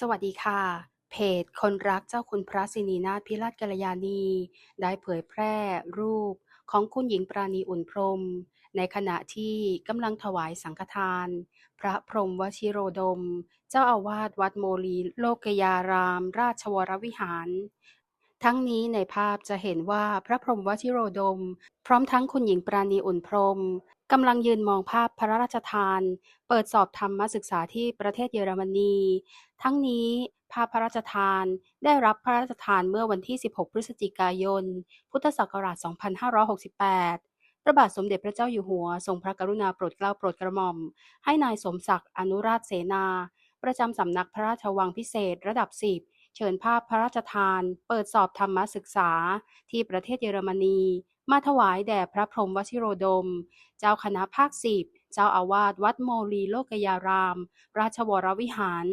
สวัสดีค่ะ เพจคนรักเจ้าคุณพระสินีนาถพิราชกัลยาณี ได้เผยแพร่รูปของคุณหญิงปราณีอุ่นพรม ในขณะที่กำลังถวายสังฆทาน พระพรมวชิโรดม เจ้าอาวาสวัดโมลีโลกยาราม ราชวรวิหาร ทั้งนี้ในภาพจะเห็นว่าพระพรหมวชิโรดม พร้อมทั้งคุณหญิงปราณีอุ่นพรมกำลังยืนมองภาพพระราชทาน เปิดสอบธรรมศึกษาที่ประเทศเยอรมนี ทั้งนี้ภาพพระราชทานได้รับพระราชทานเมื่อวันที่ 16 พฤศจิกายน พุทธศักราช 2568 พระบาทสมเด็จพระเจ้าอยู่หัว ทรงพระกรุณาโปรดเกล้าโปรดกระหม่อม ให้นายสมศักดิ์อนุราชเสนา ประจำสำนักพระราชวังพิเศษระดับ 10 เชิญภาพพระราชทาน เปิดสอบธรรมศึกษา ที่ประเทศเยอรมนี มาถวายแด่พระพรหมวชิโรดม เจ้าคณะภาคสิบเจ้าอาวาสวัดโมลีโลกยาราม ราชวรวิหาร